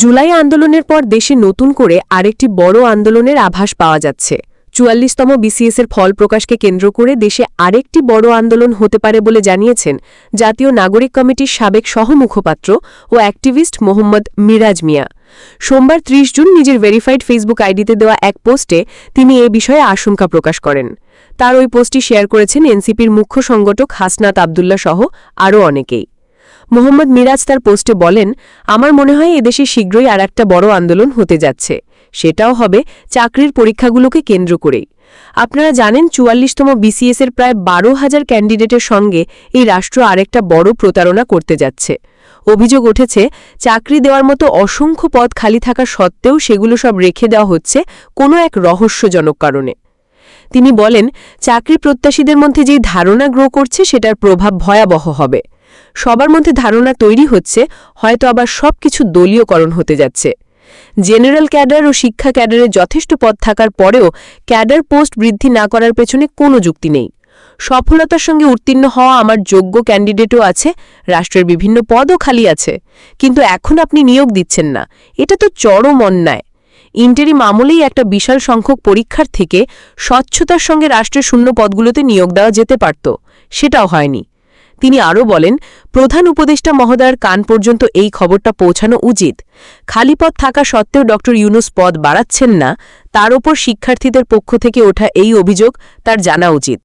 জুলাই আন্দোলনের পর দেশে নতুন করে আরেকটি বড় আন্দোলনের আভাস পাওয়া যাচ্ছে। চুয়াল্লিশতম বিসিএস এর ফল প্রকাশকে কেন্দ্র করে দেশে আরেকটি বড় আন্দোলন হতে পারে বলে জানিয়েছেন জাতীয় নাগরিক কমিটির সাবেক সহমুখপাত্র ও অ্যাক্টিভিস্ট মোহাম্মদ মিরাজ মিয়া। সোমবার ৩০ জুন নিজের ভেরিফাইড ফেসবুক আইডিতে দেওয়া এক পোস্টে তিনি এ বিষয়ে আশঙ্কা প্রকাশ করেন। তার ওই পোস্টটি শেয়ার করেছেন এনসিপির মুখ্য সংগঠক হাসনাত আবদুল্লা সহ আরও অনেকেই। মোহাম্মদ মিরাজ তার পোস্টে বলেন, আমার মনে হয় এদেশে শীঘ্রই আর একটা বড় আন্দোলন হতে যাচ্ছে। সেটাও হবে চাকরির পরীক্ষাগুলোকে কেন্দ্র করেই। আপনারা জানেন চুয়াল্লিশতম বিসিএস এর প্রায় বারো হাজার ক্যান্ডিডেটের সঙ্গে এই রাষ্ট্র আরেকটা বড় প্রতারণা করতে যাচ্ছে। অভিযোগ উঠেছে, চাকরি দেওয়ার মতো অসংখ্য পদ খালি থাকা সত্ত্বেও সেগুলো সব রেখে দেওয়া হচ্ছে কোনো এক রহস্যজনক কারণে। তিনি বলেন, চাকরি প্রত্যাশীদের মধ্যে যেই ধারণা গ্রো করছে সেটার প্রভাব ভয়াবহ হবে। সবার মধ্যে ধারণা তৈরি হচ্ছে, হয়তো আবার সবকিছু দলীয়করণ হতে যাচ্ছে। জেনারেল ক্যাডার ও শিক্ষা ক্যাডারে যথেষ্ট পদ থাকার পরেও ক্যাডার পোস্ট বৃদ্ধি না করার পেছনে কোনো যুক্তি নেই। সফলতার সঙ্গে উত্তীর্ণ হওয়া আমার যোগ্য ক্যান্ডিডেটও আছে, রাষ্ট্রের বিভিন্ন পদও খালি আছে। কিন্তু এখন আপনি নিয়োগ দিচ্ছেন না। এটা তো চরম অন্যায়। ইন্টারি মামলেই একটা বিশাল সংখ্যক পরীক্ষার থেকে স্বচ্ছতার সঙ্গে রাষ্ট্রের শূন্য পদগুলোতে নিয়োগ দেওয়া যেতে পারত। সেটাও হয়নি। তিনি আরও বলেন, প্রধান উপদেষ্টা মহোদয়ের কান পর্যন্ত এই খবরটা পৌঁছানো উচিত। খালি পদ থাকা সত্ত্বেও ড ইউনুস পদ বাড়াচ্ছেন না। তার ওপর শিক্ষার্থীদের পক্ষ থেকে ওঠা এই অভিযোগ তার জানা উচিত।